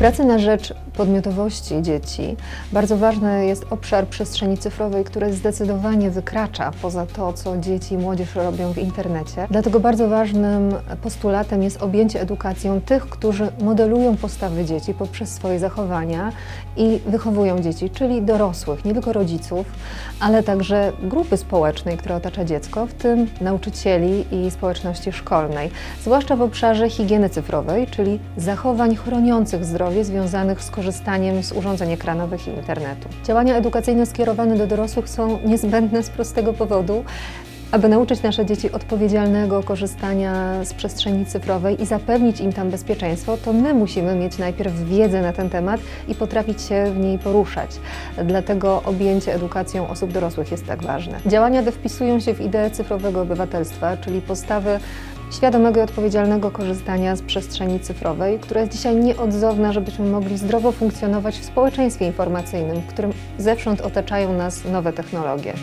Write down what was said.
pracy na rzecz podmiotowości dzieci bardzo ważny jest obszar przestrzeni cyfrowej, który zdecydowanie wykracza poza to, co dzieci i młodzież robią w internecie. Dlatego bardzo ważnym postulatem jest objęcie edukacją tych, którzy modelują postawy dzieci poprzez swoje zachowania i wychowują dzieci, czyli dorosłych, nie tylko rodziców, ale także grupy społecznej, która otacza dziecko, w tym nauczycieli i społeczności szkolnej, zwłaszcza w obszarze higieny cyfrowej, czyli zachowań chroniących zdrowie związanych z korzystaniem z urządzeń ekranowych i internetu. Działania edukacyjne skierowane do dorosłych są niezbędne z prostego powodu, aby nauczyć nasze dzieci odpowiedzialnego korzystania z przestrzeni cyfrowej i zapewnić im tam bezpieczeństwo, to my musimy mieć najpierw wiedzę na ten temat i potrafić się w niej poruszać. Dlatego objęcie edukacją osób dorosłych jest tak ważne. Działania te wpisują się w ideę cyfrowego obywatelstwa, czyli postawy świadomego i odpowiedzialnego korzystania z przestrzeni cyfrowej, która jest dzisiaj nieodzowna, żebyśmy mogli zdrowo funkcjonować w społeczeństwie informacyjnym, w którym zewsząd otaczają nas nowe technologie.